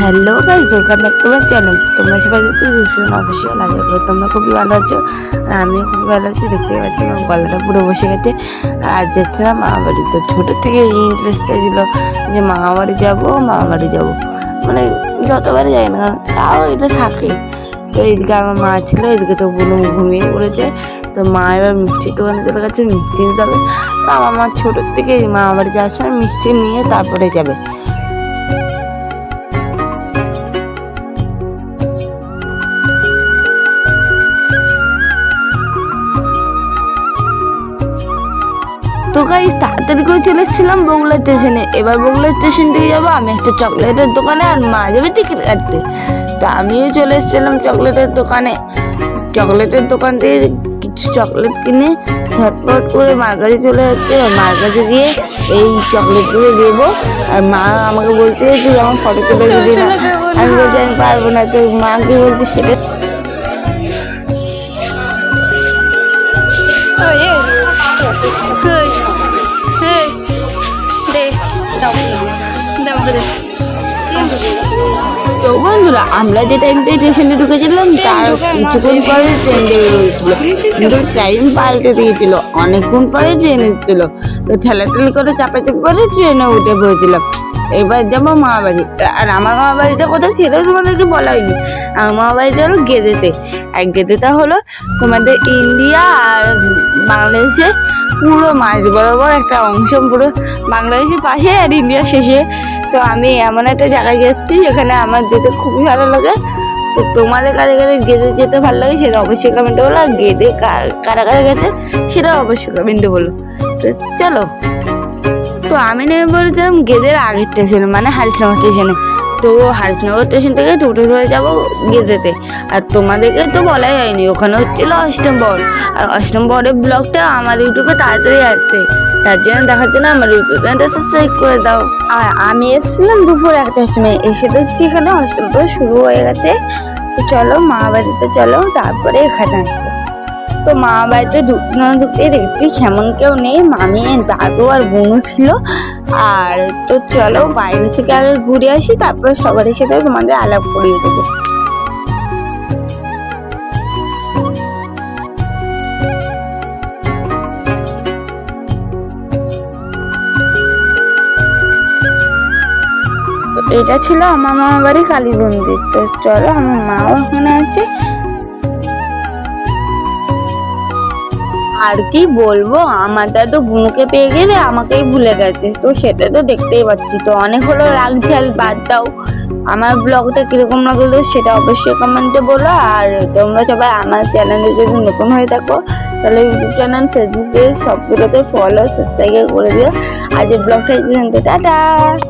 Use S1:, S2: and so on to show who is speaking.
S1: Hello guys welcome back to my channel তোমরা সবাই দেখতে ভীষণ অফিসিয়াল লাগে তোমরা খুবই ভালো আছো, আর আমিও খুব ভালো আছি দেখতে পাচ্ছি, আমার গলাটা পুরো বসে গেছে। আর যেছিলাম মামা বাড়ি তো ছোটো থেকে এই ইন্টারেস্টটা ছিল যে মামা বাড়ি যাব মামা বাড়ি যাব। মানে যতবারই যাই না কারণ তাও এটা থাকে। তো এদিকে আমার মা ছিল, এদিকে তো বোন ঘুমিয়ে পড়েছে। তো মা এবার মিষ্টির দোকানে চলে গেছে, মিষ্টি নিতে হবে। তো আমার মা ছোটোর থেকে মামা বাড়ি যাওয়ার সময় মিষ্টি নিয়ে তারপরে যাবে। তো গাইস তাড়াতাড়ি করে চলে এসেছিলাম বগুলা স্টেশনে এবার বগুলা স্টেশন থেকে যাব, আমি একটা চকলেটের দোকানে আর মা যাবে টিকিট কাটতে। তো আমিও চলে এসেছিলাম চকলেটের দোকানে। চকলেটের দোকান থেকে কিছু চকলেট কিনে ঝটপট করে মার কাছে চলে যাচ্ছে। আর মার কাছে গিয়ে এই চকলেটগুলো দেবো। আর মা আমাকে বলছে, তুই আমার ফটো তুলে দিবি না। আমি বলছি, আমি পারব না। তো মা কি বলছে সেটা তো বন্ধুরা আমরা যে টাইমটা স্টেশনে ঢুকেছিলাম তার কিছুক্ষণ পরে ট্রেন লেগে রয়েছিল কিন্তু টাইম পাল্টে দিয়েছিল। অনেকক্ষণ পরে ট্রেন এসেছিল। তো ঠেলাঠেলি করে চাপাচাপি করে ট্রেনে উঠে পড়েছিলাম। এবার যাব মা বাড়ি আর আমার মা বাড়িটা কোথায় সেটাও তোমাদেরকে বলা হয়নি। আমার মা বাড়িটা হলো গেদেতে। আর গেদেটা হলো তোমাদের ইন্ডিয়া আর বাংলাদেশে পুরো মাঝ বরাবর একটা অংশ। পুরো বাংলাদেশের পাশে আর ইন্ডিয়ার শেষে তো আমি এমন একটা জায়গায় যাচ্ছি যেখানে আমার যেতে খুবই ভালো লাগে। তো তোমাদের কাছে কাছে গেঁদে যেতে ভালো লাগে, সেটা অবশ্যই কমেন্টে বলো। আর গেদে কারা কারা গেছে সেটা অবশ্যই কমেন্টে বলো। তো চলো। তো আমি নেমে পড়েছিলাম গেঁদের আগের স্টেশনে মানে হারিসনগর স্টেশনে তো হারিসনগর স্টেশন থেকে টোটো ধরে যাব গেদেতে। আর তোমাদেরকে তো বলাই হয়নি, ওখানে হচ্ছিল অষ্টম বর। আর অষ্টম বরের ব্লগটা আমার ইউটিউবে তাড়াতাড়ি আসছে। তার জন্য দেখার জন্য আমার ইউটিউব চ্যানেলটা সাবস্ক্রাইব করে দাও। আর আমি এসেছিলাম দুপুর একটার সময়, এসে দেখছি এখানে অষ্টম বর শুরু হয়ে গেছে। তো চলো, মা বাড়িতে চলো, তারপরে এখানে আসব। তো মা বাড়িতে ঢুকতে না ঢুকতেই দেখছি সেমন কেউ নেই, মামি, দাদু আর বোনও ছিল। আর তো চলো বাইরে থেকে আগে ঘুরে আসি, তারপরে সবার সাথে তোমাদের আলাপ করিয়ে দেবো। এটা ছিল আমার মামা বাড়ি কালী মন্দির তো চলো আমার মাও ওখানে আছে। আর কি বলব? আমার দাদু বুনুকে পেয়ে গেলে আমাকেই ভুলে গেছে। তো সেটা তো দেখতেই পাচ্ছি। তো অনেক হলো রাগ ঝাল, বাদ দাও। আমার ব্লগটা কীরকম লাগল সেটা অবশ্যই কমেন্টে বলো। আর তোমরা সবাই আমার চ্যানেলে যদি নতুন হয়ে থাকো, তাহলে ইউটিউব চ্যানেল ফেসবুক পেজ সবগুলোতে ফলো সাবস্ক্রাইব করে দিও। আজ এই ব্লগটা টাটা!